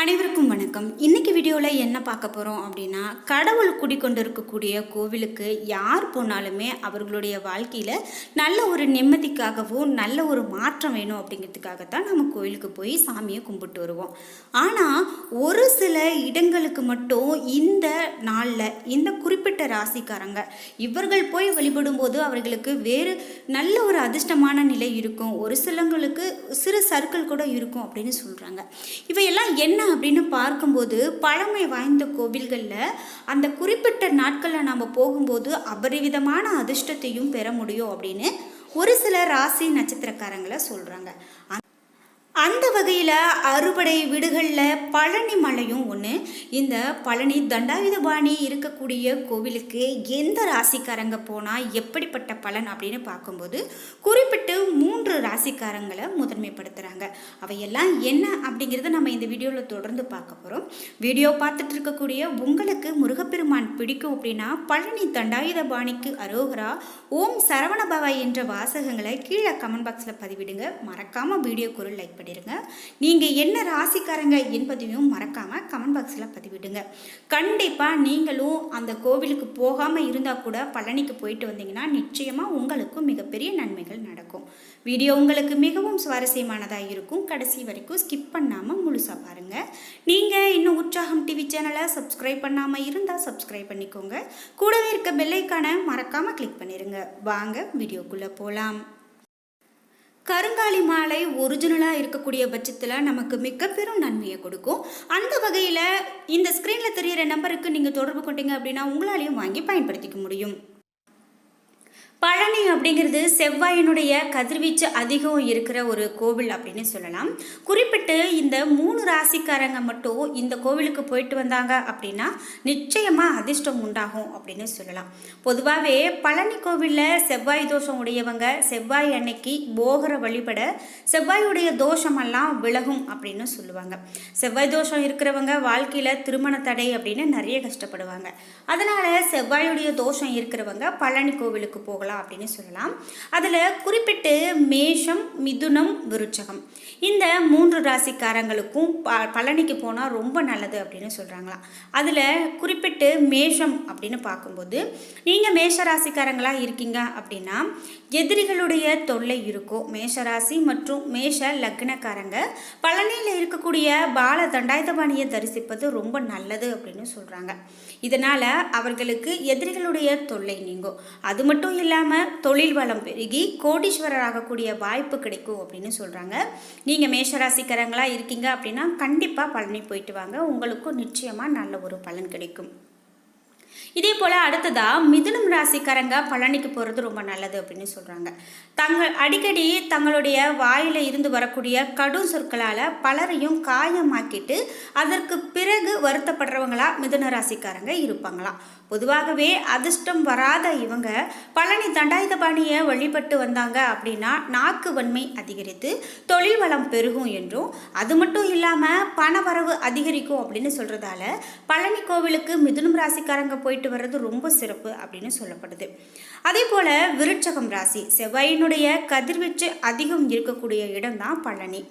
அனைவருக்கும் வணக்கம். இன்னைக்கு வீடியோவில் என்ன பார்க்க போகிறோம் அப்படின்னா கடவுள் குடிக்கொண்டு இருக்கக்கூடிய கோவிலுக்கு யார் போனாலுமே அவர்களுடைய வாழ்க்கையில் நல்ல ஒரு நிம்மதிக்காகவும் நல்ல ஒரு மாற்றம் வேணும் அப்படிங்கிறதுக்காகத்தான் நம்ம கோவிலுக்கு போய் சாமியை கும்பிட்டு வருவோம். ஆனால் ஒரு சில இடங்களுக்கு மட்டும் இந்த நாளில் இந்த குறிப்பிட்ட ராசிக்காரங்க இவர்கள் போய் வழிபடும்போது அவர்களுக்கு வேறு நல்ல ஒரு அதிர்ஷ்டமான நிலை இருக்கும். ஒரு சிலங்களுக்கு சிறு சர்க்கிள் கூட இருக்கும் அப்படின்னு சொல்கிறாங்க இவையெல்லாம் என்ன அப்படின்னு பார்க்கும்போது பழமை வாய்ந்த கோவில்களில் அந்த குறிப்பிட்ட நாட்களில் நம்ம போகும்போது அபரிவிதமான அதிர்ஷ்டத்தையும் பெற முடியும் அப்படின்னு ஒரு சில ராசி நட்சத்திரக்காரங்களை சொல்கிறாங்க அந்த வகையில் அறுபடை வீடுகளில் பழனி மலையும் ஒன்று இந்த பழனி தண்டாயுதபாணி இருக்கக்கூடிய கோவிலுக்கு எந்த ராசிக்காரங்க போனால் எப்படிப்பட்ட பலன் அப்படின்னு பார்க்கும்போது குறிப்பிட்டு மூன்று ராசிக்காரங்களை முதன்மைப்படுத்துகிறாங்க அவையெல்லாம் என்ன அப்படிங்கிறத நம்ம இந்த வீடியோவில் தொடர்ந்து பார்க்க போகிறோம் வீடியோ பார்த்துட்டு இருக்கக்கூடிய உங்களுக்கு முருகப்பெருமான் பிடிக்கும் அப்படின்னா பழனி தண்டாயுதபாணிக்கு அரோகரா ஓம் சரவணபவா என்ற வாசகங்களை கீழே கமெண்ட் பாக்ஸில் பதிவிடுங்க. மறக்காமல் வீடியோ ஒரு லைக் பண்ணிடுங்க நீங்கள் என்ன ராசிக்காரங்க என்பதையும் மறக்காமல் கமெண்ட் பாக்ஸில் பதிவிடுங்க. கண்டிப்பாக நீங்களும் அந்த கோவிலுக்கு போகாமல் இருந்தால் கூட பழனிக்கு போயிட்டு வந்தீங்கன்னா நிச்சயமாக உங்களுக்கும் மிகப்பெரிய நன்மைகள் நடக்கும். வீடியோ உங்களுக்கு மிகவும் சுவாரஸ்யமானதாக இருக்கும். கடைசி வரைக்கும் ஸ்கிப் பண்ணாமல் முழுசாக பாருங்கள் நீங்கள் இன்னும் உற்சாகம் டிவி சேனலை சப்ஸ்கிரைப் பண்ணாமல் இருந்தால் சப்ஸ்கிரைப் பண்ணிக்கோங்க. கூடவே இருக்க பெல்லைக்கான மறக்காமல் கிளிக் பண்ணிடுங்க வாங்க வீடியோக்குள்ளே போகலாம் கருங்காலி மாலை ஒரிஜினலாக இருக்கக்கூடிய பட்சத்தில் நமக்கு மிக பெரும் நன்மையை கொடுக்கும். அந்த வகையில் இந்த ஸ்க்ரீனில் தெரியிற நம்பருக்கு நீங்கள் தொடர்பு கொண்டீங்க அப்படின்னா உங்களாலையும் வாங்கி பயன்படுத்திக்க முடியும். பழனி அப்படிங்கிறது செவ்வாயினுடைய கதிர்வீச்சு அதிகம் இருக்கிற ஒரு கோவில் அப்படின்னு சொல்லலாம். குறிப்பிட்டு இந்த மூணு ராசிக்காரங்க மட்டும் இந்த கோவிலுக்கு போயிட்டு வந்தாங்க அப்படின்னா நிச்சயமாக அதிர்ஷ்டம் உண்டாகும் அப்படின்னு சொல்லலாம். பொதுவாகவே பழனி கோவிலில் செவ்வாய் தோஷம் உடையவங்க செவ்வாய் அன்னைக்கு போகர வழிபட செவ்வாயுடைய தோஷமெல்லாம் விலகும் அப்படின்னு சொல்லுவாங்க. செவ்வாய் தோஷம் இருக்கிறவங்க வாழ்க்கையில் திருமண தடை அப்படின்னு நிறைய கஷ்டப்படுவாங்க. அதனால் செவ்வாயுடைய தோஷம் இருக்கிறவங்க பழனி கோவிலுக்கு போகலாம். போகலாம் அப்படின்னு சொல்லலாம். அதில் குறிப்பிட்டு மேஷம் மிதுனம் விருச்சகம். இந்த மூன்று ராசிக்காரங்களுக்கும் ப பழனிக்கு போனால் ரொம்ப நல்லது அப்படின்னு சொல்கிறாங்களாம் அதில் குறிப்பிட்டு மேஷம் அப்படின்னு பார்க்கும்போது நீங்கள் மேஷ ராசிக்காரங்களாக இருக்கீங்க அப்படின்னா எதிரிகளுடைய தொல்லை இருக்கும் மேஷராசி மற்றும் மேஷ லக்னக்காரங்க பழனியில் இருக்கக்கூடிய பால தண்டாயுதபாணியை தரிசிப்பது ரொம்ப நல்லது அப்படின்னு சொல்கிறாங்க இதனால் அவர்களுக்கு எதிரிகளுடைய தொல்லை நீங்கும் அது மட்டும் இல்லாமல் தொழில் வளம் பெருகி கோடீஸ்வரர் ஆகக்கூடிய வாய்ப்பு கிடைக்கும் அப்படின்னு சொல்கிறாங்க நீங்கள் மேஷராசிக்காரங்களாக இருக்கீங்க அப்படின்னா கண்டிப்பாக பழனி போயிட்டு வாங்க. உங்களுக்கும் நிச்சயமாக நல்ல ஒரு பலன் கிடைக்கும். இதே போல் அடுத்ததாக மிதுனம் ராசிக்காரங்க பழனிக்கு போகிறது ரொம்ப நல்லது அப்படின்னு சொல்கிறாங்க தங்கள் அடிக்கடி தங்களுடைய வாயில் இருந்து வரக்கூடிய கடும் சொற்களால் பலரையும் காயமாக்கிட்டு அதற்கு பிறகு வருத்தப்படுறவங்களா மிதுன ராசிக்காரங்க இருப்பாங்களாம். பொதுவாகவே அதிர்ஷ்டம் வராத இவங்க பழனி தண்டாயுதபாணியை வழிபட்டு வந்தாங்க அப்படின்னா நாக்கு வன்மை அதிகரித்து தொழில் வளம் பெருகும் என்றும் அது மட்டும் இல்லாமல் பணவரவு அதிகரிக்கும் அப்படின்னு சொல்கிறதால பழனி கோவிலுக்கு மிதுனம் ராசிக்காரங்க போயிட்டு வர்றது ரொம்ப சிறப்பு அப்படின்னு சொல்லப்படுது. அதே போல் விருட்சகம் ராசி செவ்வாயினுடைய கதிர்வீச்சு அதிகம் இருக்கக்கூடிய இடம்தான் பழனி.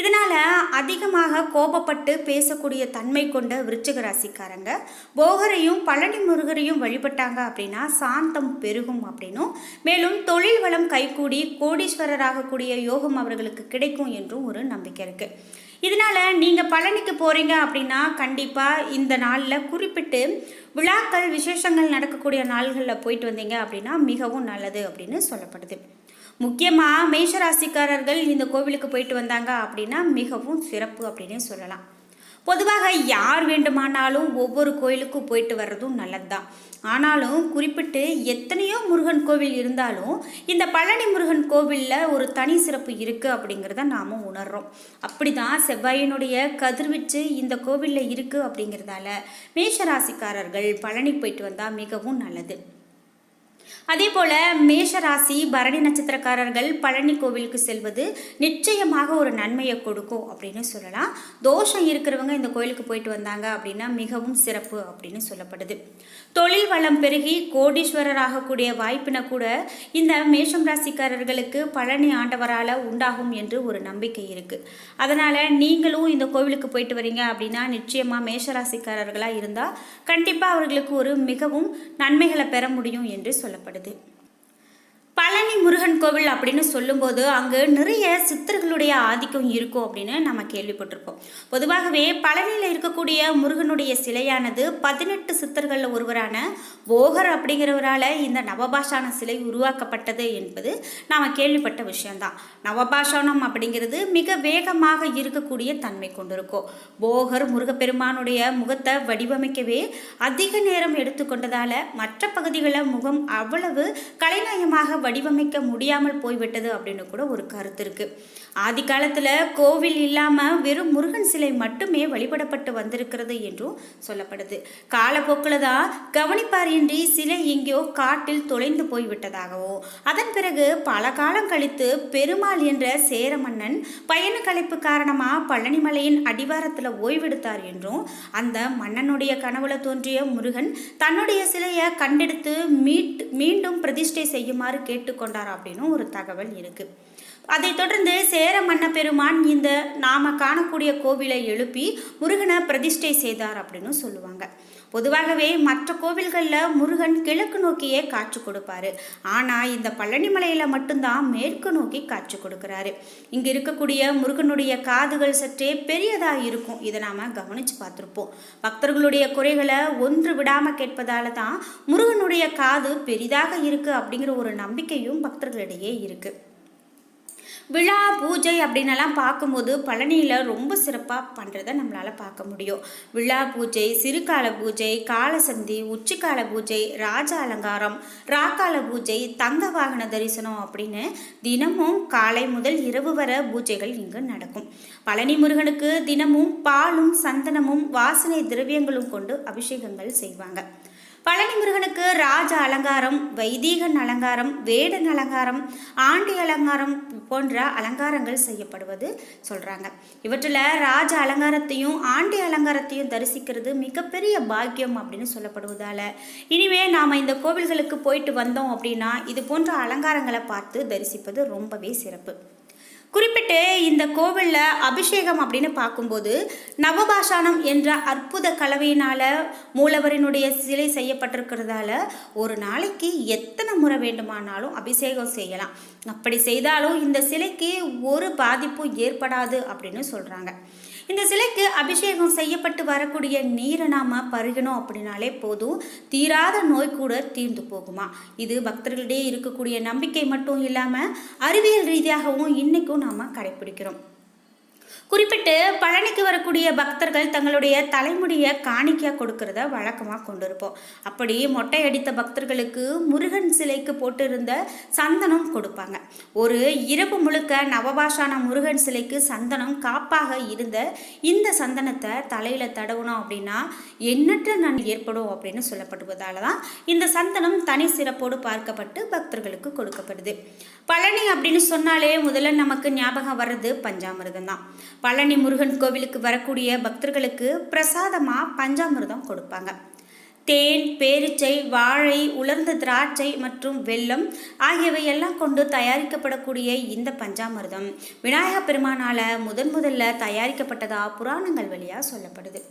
இதனால் அதிகமாக கோபப்பட்டு பேசக்கூடிய தன்மை கொண்ட விருட்சக ராசிக்காரங்க போகரையும் பழனி முருகரையும் வழிபட்டாங்க அப்படின்னா சாந்தம் பெருகும் அப்படின்னும் மேலும் தொழில் வளம் கைகூடி கோடீஸ்வரராகக்கூடிய யோகம் அவர்களுக்கு கிடைக்கும் என்றும் ஒரு நம்பிக்கை இருக்குது இதனால் நீங்கள் பழனிக்கு போகிறீங்க அப்படின்னா கண்டிப்பாக இந்த நாளில் குறிப்பிட்டு விழாக்கள் விசேஷங்கள் நடக்கக்கூடிய நாள்களில் போயிட்டு வந்தீங்க அப்படின்னா மிகவும் நல்லது அப்படின்னு சொல்லப்படுது. முக்கியமாக மேஷராசிக்காரர்கள் இந்த கோவிலுக்கு போயிட்டு வந்தாங்க அப்படின்னா மிகவும் சிறப்பு அப்படின்னு சொல்லலாம். பொதுவாக யார் வேண்டுமானாலும் ஒவ்வொரு கோயிலுக்கும் போயிட்டு வர்றதும் நல்லது தான் ஆனாலும் குறிப்பிட்டு எத்தனையோ முருகன் கோவில் இருந்தாலும் இந்த பழனி முருகன் கோவிலில் ஒரு தனி சிறப்பு இருக்குது அப்படிங்கிறத நாம் உணர்கிறோம் அப்படி தான் செவ்வாயினுடைய கதிர்வீச்சு இந்த கோவிலில் இருக்குது அப்படிங்கிறதால மேஷராசிக்காரர்கள் பழனி போயிட்டு வந்தால் மிகவும் நல்லது. அதே போல மேஷராசி பரணி நட்சத்திரக்காரர்கள் பழனி கோவிலுக்கு செல்வது நிச்சயமாக ஒரு நன்மையை கொடுக்கும் அப்படின்னு சொல்லலாம். தோஷம் இருக்கிறவங்க இந்த கோயிலுக்கு போயிட்டு வந்தாங்க அப்படின்னா மிகவும் சிறப்பு அப்படின்னு சொல்லப்படுது. தொழில் வளம் பெருகி கோடீஸ்வரர் ஆகக்கூடிய வாய்ப்பினை கூட இந்த மேஷம் ராசிக்காரர்களுக்கு பழனி ஆண்டவரால் உண்டாகும் என்று ஒரு நம்பிக்கை இருக்கு. அதனால நீங்களும் இந்த கோவிலுக்கு போயிட்டு வரீங்க அப்படின்னா நிச்சயமா மேஷராசிக்காரர்களாக இருந்தால் கண்டிப்பாக அவர்களுக்கு ஒரு மிகவும் நன்மைகளை பெற முடியும் என்று சொல்லப்படுது. apreté பழனி முருகன் கோவில் அப்படின்னு சொல்லும்போது அங்கு நிறைய சித்தர்களுடைய ஆதிக்கம் இருக்கும் அப்படின்னு நம்ம கேள்விப்பட்டிருப்போம். பொதுவாகவே பழனியில் இருக்கக்கூடிய முருகனுடைய சிலையானது பதினெட்டு சித்தர்களில் ஒருவரான போகர் அப்படிங்கிறவரால் இந்த நவபாஷான சிலை உருவாக்கப்பட்டது என்பது நாம் கேள்விப்பட்ட விஷயம்தான். நவபாஷானம் அப்படிங்கிறது மிக வேகமாக இருக்கக்கூடிய தன்மை கொண்டிருக்கும். போகர் முருகப்பெருமானுடைய முகத்தை வடிவமைக்கவே அதிக நேரம் எடுத்துக்கொண்டதால் மற்ற பகுதிகளில் முகம் அவ்வளவு கலைநயமாக வடிவமைக்க முடியாமல் போய்விட்டது அப்படின்னு கூட ஒரு கருத்து இருக்குது ஆதி காலத்தில் கோவில் இல்லாமல் வெறும் முருகன் சிலை மட்டுமே வழிபடப்பட்டு வந்திருக்கிறது என்றும் சொல்லப்படுது. காலப்போக்கில் தான் கவனிப்பாரின்றி சிலை எங்கேயோ காட்டில் தொலைந்து போய்விட்டதாகவும் அதன் பிறகு பல காலம் கழித்து பெருமாள் என்ற சேர மன்னன் பயண கலைப்பு காரணமாக பழனிமலையின் அடிவாரத்தில் ஓய்வெடுத்தார் என்றும் அந்த மன்னனுடைய கனவுல தோன்றிய முருகன் தன்னுடைய சிலையை கண்டெடுத்து மீட் மீண்டும் பிரதிஷ்டை செய்யுமாறு கேட்டுக்கொண்டார் அப்படின்னு ஒரு தகவல் இருக்கு. அதைத் தொடர்ந்து சேர மன்ன பெருமான் இந்த நாம காணக்கூடிய கோவிலை எழுப்பி முருகனை பிரதிஷ்டை செய்தார் அப்படின்னு சொல்லுவாங்க. பொதுவாகவே மற்ற கோவில்களில் முருகன் கிழக்கு நோக்கியே காட்சி கொடுப்பாரு. ஆனால் இந்த பழனிமலையில் மட்டும்தான் மேற்கு நோக்கி காட்சி கொடுக்குறாரு. இங்கே இருக்கக்கூடிய முருகனுடைய காதுகள் சற்றே பெரியதாக இருக்கும். இதை நாம் கவனித்து பார்த்துருப்போம். பக்தர்களுடைய குறைகளை ஒன்று விடாமல் கேட்பதால தான் முருகனுடைய காது பெரிதாக இருக்குது அப்படிங்கிற ஒரு நம்பிக்கையும் பக்தர்களிடையே இருக்குது விழா பூஜை அப்படின்னலாம் பார்க்கும்போது பழனியில் ரொம்ப சிறப்பாக பண்ணுறத நம்மளால் பார்க்க முடியும். விழா பூஜை சிறுகால பூஜை காலசந்தி உச்சிக்கால பூஜை ராஜ அலங்காரம் ராக்கால பூஜை தங்க வாகன தரிசனம் அப்படின்னு தினமும் காலை முதல் இரவு வர பூஜைகள் இங்கு நடக்கும். பழனி முருகனுக்கு தினமும் பாலும் சந்தனமும் வாசனை திரவியங்களும் கொண்டு அபிஷேகங்கள் செய்வாங்க. பழனி முருகனுக்கு ராஜ அலங்காரம் வைதீகன் அலங்காரம் வேடன் அலங்காரம் ஆண்டி அலங்காரம் போன்ற அலங்காரங்கள் செய்யப்படுவது சொல்கிறாங்க இவற்றில் ராஜ அலங்காரத்தையும் ஆண்டி அலங்காரத்தையும் தரிசிக்கிறது மிகப்பெரிய பாக்கியம் அப்படின்னு சொல்லப்படுவதால். இனிமே நாம் இந்த கோவில்களுக்கு போயிட்டு வந்தோம் அப்படின்னா இது போன்ற அலங்காரங்களை பார்த்து தரிசிப்பது ரொம்பவே சிறப்பு. குறிப்பிட்டு இந்த கோவிலில் அபிஷேகம் அப்படின்னு பார்க்கும்போது நவபாஷானம் என்ற அற்புத கலவையினால் மூலவரினுடைய சிலை செய்யப்பட்டிருக்கிறதால ஒரு நாளைக்கு எத்தனை முறை வேண்டுமானாலும் அபிஷேகம் செய்யலாம். அப்படி செய்தாலும் இந்த சிலைக்கு ஒரு பாதிப்பும் ஏற்படாது அப்படின்னு சொல்கிறாங்க இந்த சிலைக்கு அபிஷேகம் செய்யப்பட்டு வரக்கூடிய நீரை நாம் பருகணும் அப்படின்னாலே போதும். தீராத நோய் கூட தீர்ந்து போகுமா? இது பக்தர்களிடையே இருக்கக்கூடிய நம்பிக்கை மட்டும் இல்லாமல் அறிவியல் ரீதியாகவும் இன்றைக்கும் நாம் கடைப்பிடிக்கிறோம். குறிப்பிட்டு பழனிக்கு வரக்கூடிய பக்தர்கள் தங்களுடைய தலைமுடியை காணிக்கையாக கொடுக்கறத வழக்கமாக கொண்டிருப்போம். அப்படி மொட்டை அடித்த பக்தர்களுக்கு முருகன் சிலைக்கு போட்டிருந்த சந்தனம் கொடுப்பாங்க. ஒரு இரவு முழுக்க நவபாஷான முருகன் சிலைக்கு சந்தனம் காப்பாக இருந்த இந்த சந்தனத்தை தலையில் தடவணும் அப்படின்னா எண்ணற்ற நன்மை ஏற்படும் அப்படின்னு சொல்லப்படுவதால தான் இந்த சந்தனம் தனி சிறப்போடு பார்க்கப்பட்டு பக்தர்களுக்கு கொடுக்கப்படுது. பழனி அப்படின்னு சொன்னாலே முதல்ல நமக்கு ஞாபகம் வர்றது பஞ்சாமிரதம் தான் பழனி முருகன் கோவிலுக்கு வரக்கூடிய பக்தர்களுக்கு பிரசாதமாக பஞ்சாமிர்தம் கொடுப்பாங்க. தேன் பேரிச்சை வாழை உலர்ந்த திராட்சை மற்றும் வெல்லம் ஆகியவை எல்லாம் கொண்டு தயாரிக்கப்படக்கூடிய இந்த பஞ்சாமிர்தம் விநாயக பெருமானால் முதன் முதல்ல தயாரிக்கப்பட்டதா புராணங்கள் வழியாக சொல்லப்படுது.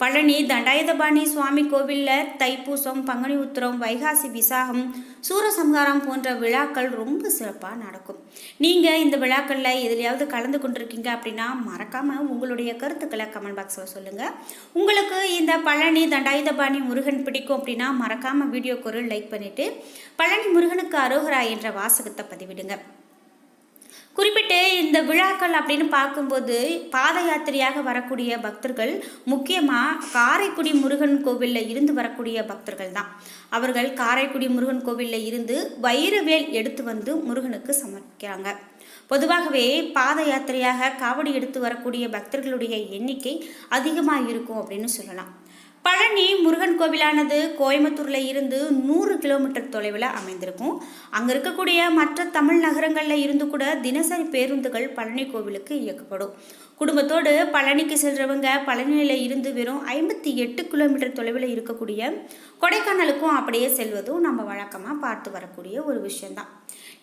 பழனி தண்டாயுதபாணி சுவாமி கோவிலில் தைப்பூசம் பங்குனி உத்திரம் வைகாசி விசாகம் சூரசம்ஹாரம் போன்ற விழாக்கள் ரொம்ப சிறப்பாக நடக்கும். நீங்கள் இந்த விழாக்களில் எதுலையாவது கலந்து கொண்டிருக்கீங்க அப்படின்னா மறக்காமல் உங்களுடைய கருத்துக்களை கமெண்ட் பாக்ஸில் சொல்லுங்கள் உங்களுக்கு இந்த பழனி தண்டாயுதபாணி முருகன் பிடிக்கும் அப்படின்னா மறக்காமல் வீடியோக்கு ஒரு லைக் பண்ணிவிட்டு பழனி முருகனுக்கு அரோகரா என்ற வாசகத்தை பதிவிடுங்க. குறிப்பிட்டு இந்த விழாக்கள் அப்படின்னு பார்க்கும்போது பாத யாத்திரையாக வரக்கூடிய பக்தர்கள் முக்கியமாக காரைக்குடி முருகன் கோவிலில் இருந்து வரக்கூடிய பக்தர்கள் தான். அவர்கள் காரைக்குடி முருகன் கோவிலில் இருந்து வைரவேல் எடுத்து வந்து முருகனுக்கு சமர்ப்பிக்கிறாங்க. பொதுவாகவே பாத யாத்திரையாக காவடி எடுத்து வரக்கூடிய பக்தர்களுடைய எண்ணிக்கை அதிகமாக இருக்கும் அப்படின்னு சொல்லலாம். பழனி முருகன் கோவிலானது கோயம்புத்தூரில் இருந்து நூறு கிலோமீட்டர் தொலைவில் அமைந்திருக்கும். அங்கே இருக்கக்கூடிய மற்ற தமிழ் நகரங்களில் இருந்து கூட தினசரி பேருந்துகள் பழனி கோவிலுக்கு இயக்கப்படும். குடும்பத்தோடு பழனிக்கு செல்றவங்க பழனியில் இருந்து வெறும் ஐம்பத்தி எட்டு கிலோமீட்டர் தொலைவில் இருக்கக்கூடிய கொடைக்கானலுக்கும் அப்படியே செல்வதும் நம்ம வழக்கமாக பார்த்து வரக்கூடிய ஒரு விஷயந்தான்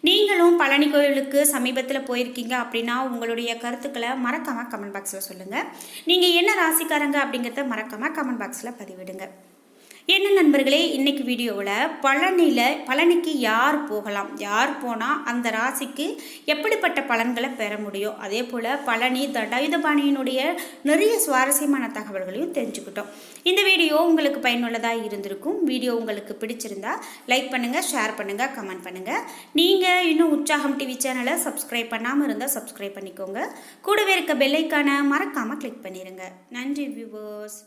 நீங்களும் பழனி கோயிலுக்கு சமீபத்தில் போயிருக்கீங்க அப்படின்னா உங்களுடைய கருத்துக்களை மறக்காமல் கமெண்ட் பாக்ஸில் சொல்லுங்கள் நீங்கள் என்ன ராசிக்காரங்க அப்படிங்கிறத மறக்காமல் கமெண்ட் பாக்ஸில் பதிவிடுங்க. என்ன நண்பர்களே இன்னைக்கு வீடியோவில் பழனியில் பழனிக்கு யார் போகலாம்? யார் போனால் அந்த ராசிக்கு எப்படிப்பட்ட பலன்களை பெற முடியும்? அதே போல் பழனி தடாயுதபாணியினுடைய நிறைய சுவாரஸ்யமான தகவல்களையும் தெரிஞ்சுக்கிட்டோம். இந்த வீடியோ உங்களுக்கு பயனுள்ளதாக இருந்திருக்கும். வீடியோ உங்களுக்கு பிடிச்சிருந்தா லைக் பண்ணுங்கள் ஷேர் பண்ணுங்கள் கமெண்ட் பண்ணுங்கள் நீங்கள் இன்னும் உற்சாகம் டிவி சேனலை சப்ஸ்கிரைப் பண்ணாமல் இருந்தால் சப்ஸ்கிரைப் பண்ணிக்கோங்க. கூடவே இருக்க பெல்லைக்கான மறக்காமல் கிளிக் பண்ணிடுங்க நன்றி வியூவர்ஸ்